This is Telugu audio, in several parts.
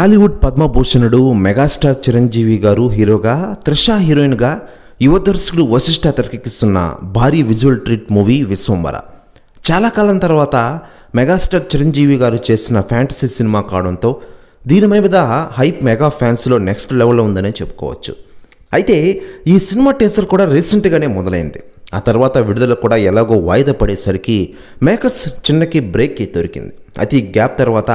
టాలీవుడ్ పద్మభూషణుడు మెగాస్టార్ చిరంజీవి గారు హీరోగా త్రిష హీరోయిన్గా యువ దర్శకుడు వశిష్ఠ తెరకెక్కిస్తున్న భారీ విజువల్ ట్రీట్ మూవీ విశ్వంబర చాలా కాలం తర్వాత మెగాస్టార్ చిరంజీవి గారు చేసిన ఫ్యాంటసీ సినిమా కావడంతో దీని మీద హైప్ మెగా ఫ్యాన్స్లో నెక్స్ట్ లెవెల్లో ఉందనే చెప్పుకోవచ్చు. అయితే ఈ సినిమా టీజర్ కూడా రీసెంట్గానే మొదలైంది. ఆ తర్వాత విడుదల కూడా ఎలాగో వాయిదా పడేసరికి మేకర్స్ చిన్నకి బ్రేక్ దొరికింది. అయితే ఈ గ్యాప్ తర్వాత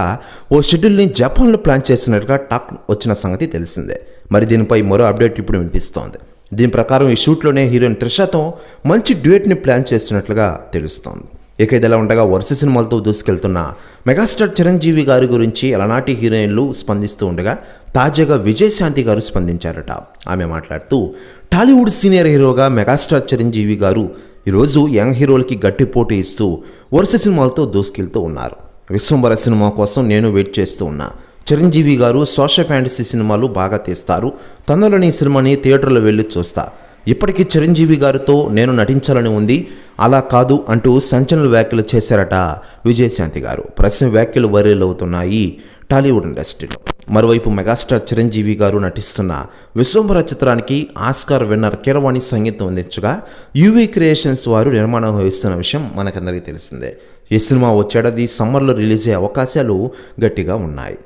ఓ షెడ్యూల్ని జపాన్లో ప్లాన్ చేసినట్టుగా టాక్ వచ్చిన సంగతి తెలిసిందే. మరి దీనిపై మరో అప్డేట్ ఇప్పుడు వినిపిస్తోంది. దీని ప్రకారం ఈ షూట్లోనే హీరోయిన్ త్రిషతో మంచి డ్యూయట్ని ప్లాన్ చేస్తున్నట్లుగా తెలుస్తోంది. ఇక ఇదిలా ఉండగా వరుస సినిమాలతో దూసుకెళ్తున్న మెగాస్టార్ చిరంజీవి గారి గురించి అలనాటి హీరోయిన్లు స్పందిస్తూ ఉండగా తాజాగా విజయశాంతి గారు స్పందించారట. ఆమె మాట్లాడుతూ టాలీవుడ్ సీనియర్ హీరోగా మెగాస్టార్ చిరంజీవి గారు ఈరోజు యంగ్ హీరోలకి గట్టి పోటీ ఇస్తూ వరుస సినిమాలతో దూసుకెళ్తూ ఉన్నారు. విశ్వంబర సినిమా కోసం నేను వెయిట్ చేస్తూ ఉన్నా. చిరంజీవి గారు సోషల్ ఫ్యాంటసీ సినిమాలు బాగా తీస్తారు. తొందరలోని ఈ సినిమాని థియేటర్లో వెళ్ళి చూస్తా. ఇప్పటికీ చిరంజీవి గారితో నేను నటించాలని ఉంది. అలా కాదు అంటూ సంచలన వ్యాఖ్యలు చేశారట విజయశాంతి గారు. ప్రశ్న వ్యాఖ్యలు వైరల్ అవుతున్నాయి టాలీవుడ్ ఇండస్ట్రీలో. మరోవైపు మెగాస్టార్ చిరంజీవి గారు నటిస్తున్న విశ్వంభర చిత్రానికి ఆస్కార్ విన్నర్ కీరవాణి సంగీతం అందించగా యూవీ క్రియేషన్స్ వారు నిర్మాణం వహిస్తున్న విషయం మనకందరికీ తెలిసిందే. ఈ సినిమా వచ్చేడాది సమ్మర్లో రిలీజ్ అయ్యే అవకాశాలు గట్టిగా ఉన్నాయి.